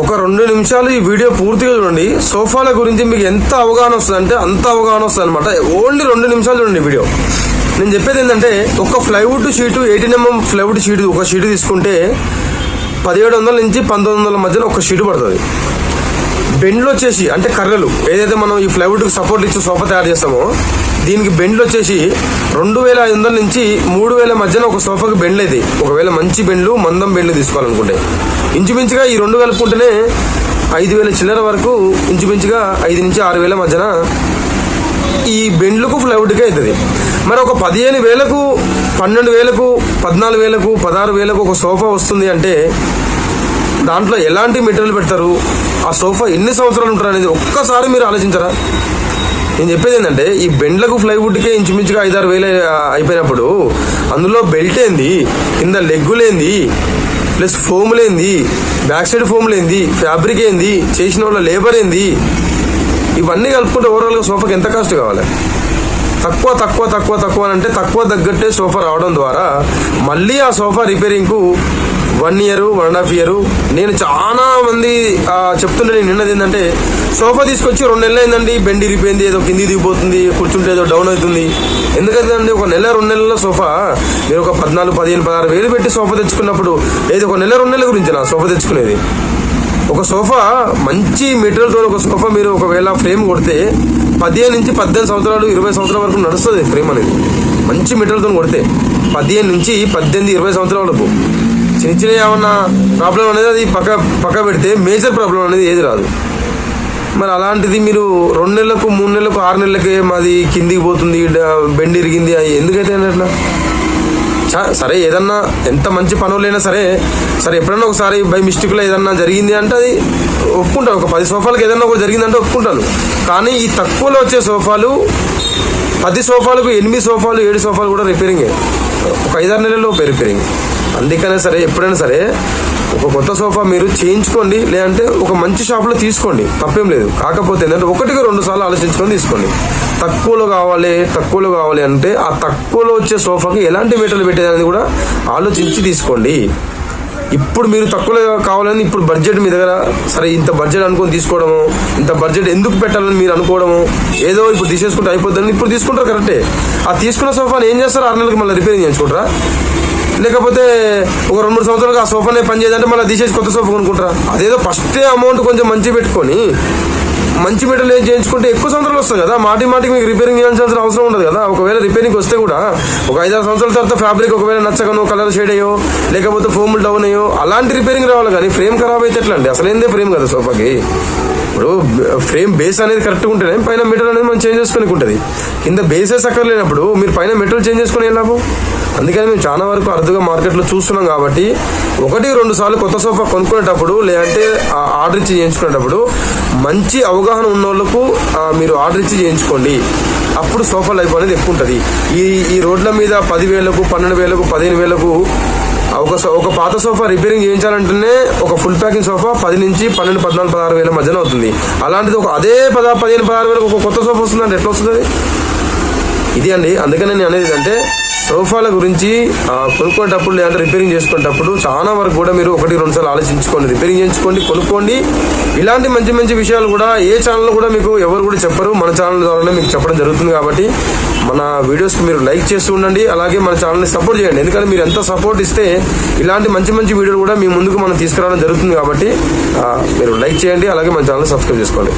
ఒక రెండు నిమిషాలు ఈ వీడియో పూర్తిగా చూడండి. సోఫాల గురించి మీకు ఎంత అవగాహన వస్తుంది అంటే అంత అవగాహన వస్తుంది అనమాట ఓన్లీ రెండు నిమిషాలు చూడండి వీడియో. నేను చెప్పేది ఏంటంటే ఒక plywood sheet eighteen M M plywood sheet ఒక షీట్ తీసుకుంటే పదిహేడు వందల నుంచి పంతొమ్మిది వందల మధ్యలో ఒక షీటు పడుతుంది. బెండ్లు వచ్చేసి అంటే కర్రలు ఏదైతే మనం ఈ ప్లైవుడ్కి సపోర్ట్ ఇచ్చి సోఫా తయారు చేస్తామో దీనికి బెండ్లు వచ్చేసి రెండు వేల ఐదు వందల నుంచి మూడు వేల మధ్యన ఒక సోఫాకి బెండ్లు అయితే ఒకవేళ మంచి బెండ్లు మందం బెండ్లు తీసుకోవాలనుకుంటే. ఇంచుమించుగా ఈ రెండు కలుపుకుంటేనే ఐదు వేల చిల్లర వరకు ఇంచుమించుగా ఐదు నుంచి ఆరు వేల మధ్యన ఈ బెండ్లకు ఫ్లైవుడ్కే అవుతుంది. మరి ఒక పదిహేను వేలకు పన్నెండు వేలకు పద్నాలుగు వేలకు పదహారు వేలకు ఒక సోఫా వస్తుంది అంటే దాంట్లో ఎలాంటి మెటీరియల్ పెడతారు? ఆ సోఫా ఎన్ని సంవత్సరాలు ఉంటారు అనేది ఒక్కసారి మీరు ఆలోచించరా? నేను చెప్పేది ఏంటంటే ఈ బెండ్లకు ప్లైవుడ్కే ఇంచుమించుగా ఐదారు వేలు అయిపోయినప్పుడు అందులో బెల్ట్ ఏంది కింద లెగ్గులేంది ప్లస్ ఫోములేంది బ్యాక్ సైడ్ ఫోములేంది ఫ్యాబ్రిక్ ఏంది చేసిన వాళ్ళ లేబర్ ఏంది ఇవన్నీ కలుపుకుంటే ఓవరాల్గా సోఫాకి ఎంత కాస్ట్ కావాలి? తక్కువ తక్కువ తక్కువ తక్కువ అని అంటే తక్కువ తగ్గట్టే సోఫా రావడం ద్వారా మళ్ళీ ఆ sofa రిపేరింగ్కు one year one and half year నేను చాలా మంది చెప్తుండే చెప్తుంటే నేను నిన్నది ఏంటంటే సోఫా తీసుకొచ్చి రెండు నెలలు అయిందండి బెండ్ ఇరిపోయింది ఏదో కింది దిగిపోతుంది కూర్చుంటే ఏదో డౌన్ అవుతుంది. ఎందుకంటే అండి ఒక నెల రెండు నెలల సోఫా మీరు ఒక పద్నాలుగు పదిహేను పదహారు వేలు పెట్టి సోఫా తెచ్చుకున్నప్పుడు ఏది ఒక నెల రెండు నెలల గురించి నా సోఫా తెచ్చుకునేది. ఒక సోఫా మంచి మెటీరియల్తో ఒక సోఫా మీరు ఒకవేళ ఫ్రేమ్ కొడితే పదిహేను నుంచి పద్దెనిమిది సంవత్సరాలు ఇరవై సంవత్సరాల వరకు నడుస్తుంది ఫ్రేమ్ అనేది. మంచి మెటీరియల్తో కొడితే పదిహేను నుంచి పద్దెనిమిది ఇరవై సంవత్సరాల వరకు. చిన్న చిన్న ఏమన్నా ప్రాబ్లం అనేది అది పక్క పక్క పెడితే మేజర్ ప్రాబ్లం అనేది ఏది రాదు. మరి అలాంటిది మీరు రెండు నెలలకు మూడు నెలలకు ఆరు నెలలకే మాది కిందికి పోతుంది బెండ్ ఇరిగింది అవి ఎందుకైతే అట్లా? సరే ఏదన్నా ఎంత మంచి పనులైనా సరే సరే ఎప్పుడన్నా ఒకసారి బై మిస్టేక్లో ఏదన్నా జరిగింది అంటే అది ఒప్పుకుంటాను ఒక పది సోఫాలకు ఏదన్నా ఒకటి జరిగిందంటే ఒప్పుకుంటాను కానీ ఈ తక్కువలో వచ్చే సోఫాలు పది సోఫాలకు ఎనిమిది సోఫాలు ఏడు సోఫాలు కూడా రిపేరింగే ఒక ఐదారు నెలల్లో రిపేరింగ్ అందుకనే సరే ఎప్పుడైనా సరే ఒక కొత్త సోఫా మీరు చేయించుకోండి లేదంటే ఒక మంచి షాప్లో తీసుకోండి తప్పేం లేదు. కాకపోతే ఏంటంటే ఒకటికి రెండు సార్లు ఆలోచించుకొని తీసుకోండి. తక్కువలో కావాలి తక్కువలో కావాలి అంటే ఆ తక్కువలో వచ్చే సోఫాకి ఎలాంటి మీటర్లు పెట్టేది కూడా ఆలోచించి తీసుకోండి. ఇప్పుడు మీరు తక్కువలో కావాలని ఇప్పుడు బడ్జెట్ మీ దగ్గర సరే ఇంత బడ్జెట్ అనుకొని తీసుకోవడము ఇంత బడ్జెట్ ఎందుకు పెట్టాలని మీరు అనుకోవడము ఏదో ఇప్పుడు తీసేసుకుంటే అయిపోద్దని ఇప్పుడు తీసుకుంటారు కరెక్టే. ఆ తీసుకున్న సోఫాని ఏం చేస్తారు? ఆరు నెలలకు మళ్ళీ రిపేరింగ్ చేయించుకుంటారా? లేకపోతే ఒక రెండు మూడు సంవత్సరాలకు ఆ సోఫానే పని చేయదంటే మళ్ళీ తీసేసి కొత్త సోఫా కొనుక్కుంటారా? అదేదో ఫస్టే అమౌంట్ కొంచెం మంచి పెట్టుకొని మంచి మెటీరియల్ ఏం చేయించుకుంటే ఎక్కువ సంవత్సరాలు వస్తుంది కదా? మాటి మాటికి మీకు రిపేరింగ్ చేయాల్సిన అవసరం ఉండదు కదా? ఒకవేళ రిపేరింగ్ వస్తే కూడా ఒక ఐదారు సంవత్సరాల తర్వాత ఫ్యాబ్రిక్ ఒకవేళ నచ్చకనో కలర్ షేడ్ అయ్యో లేకపోతే ఫోములు డౌన్ అయ్యో అలాంటి రిపేరింగ్ రావాలి కానీ ఫ్రేమ్ ఖరాబ్ అయితే ఎట్లా అండి? అసలు ఏందే ఫ్రేమ్ కదా సోఫాకి? ఇప్పుడు ఫ్రేమ్ బేస్ అనేది కరెక్ట్గా ఉంటేనే పైన మెటీరియల్ అనేది మనం చేంజ్ చేసుకుని ఉంటుంది. కింద బేసెస్ అక్కర్లేనప్పుడు మీరు పైన మెటీరియల్ చేంజ్ చేసుకుని ఏం లాభం? అందుకని మేము చాలా వరకు అరుదుగా మార్కెట్లో చూస్తున్నాం కాబట్టి ఒకటి రెండు సార్లు కొత్త సోఫా కొనుక్కునేటప్పుడు లేదంటే ఆ ఆర్డర్ ఇచ్చి చేయించుకునేటప్పుడు మంచి అవగాహన ఉన్న వాళ్ళకు మీరు ఆర్డర్ ఇచ్చి చేయించుకోండి. అప్పుడు సోఫా లైఫ్ అనేది ఎక్కువ ఉంటుంది. ఈ ఈ రోడ్ల మీద పదివేలకు పన్నెండు వేలకు పదిహేను వేలకు ఒక సో- ఒక పాత సోఫా రిపేరింగ్ చేయించాలంటేనే ఒక ఫుల్ ప్యాకింగ్ సోఫా పది నుంచి పన్నెండు పద్నాలుగు పదహారు వేల మధ్యన అవుతుంది. అలాంటిది ఒక అదే పద పదిహేను పదహారు వేలకు ఒక కొత్త సోఫా వస్తుందంటే ఎట్లా వస్తుంది ఇది అండి. అందుకనే నేను అనేది అంటే సోఫాల గురించి కొనుక్కునేటప్పుడు లేదంటే రిపేరింగ్ చేసుకునేటప్పుడు చాలా వరకు కూడా మీరు ఒకటి రెండు సార్లు ఆలోచించుకోండి. రిపేరింగ్ చేయించుకోండి కొనుక్కోండి. ఇలాంటి మంచి మంచి విషయాలు కూడా ఏ ఛానల్ కూడా మీకు ఎవరు కూడా చెప్పరు. మన ఛానల్ ద్వారానే మీకు చెప్పడం జరుగుతుంది కాబట్టి మన వీడియోస్ మీరు లైక్ చేస్తూ ఉండండి. అలాగే మన ఛానల్ని సపోర్ట్ చేయండి. ఎందుకంటే మీరు ఎంత సపోర్ట్ ఇస్తే ఇలాంటి మంచి మంచి వీడియోలు కూడా మీ ముందుకు మనం తీసుకురావడం జరుగుతుంది కాబట్టి మీరు లైక్ చేయండి. అలాగే మన ఛానల్ సబ్స్క్రైబ్ చేసుకోండి.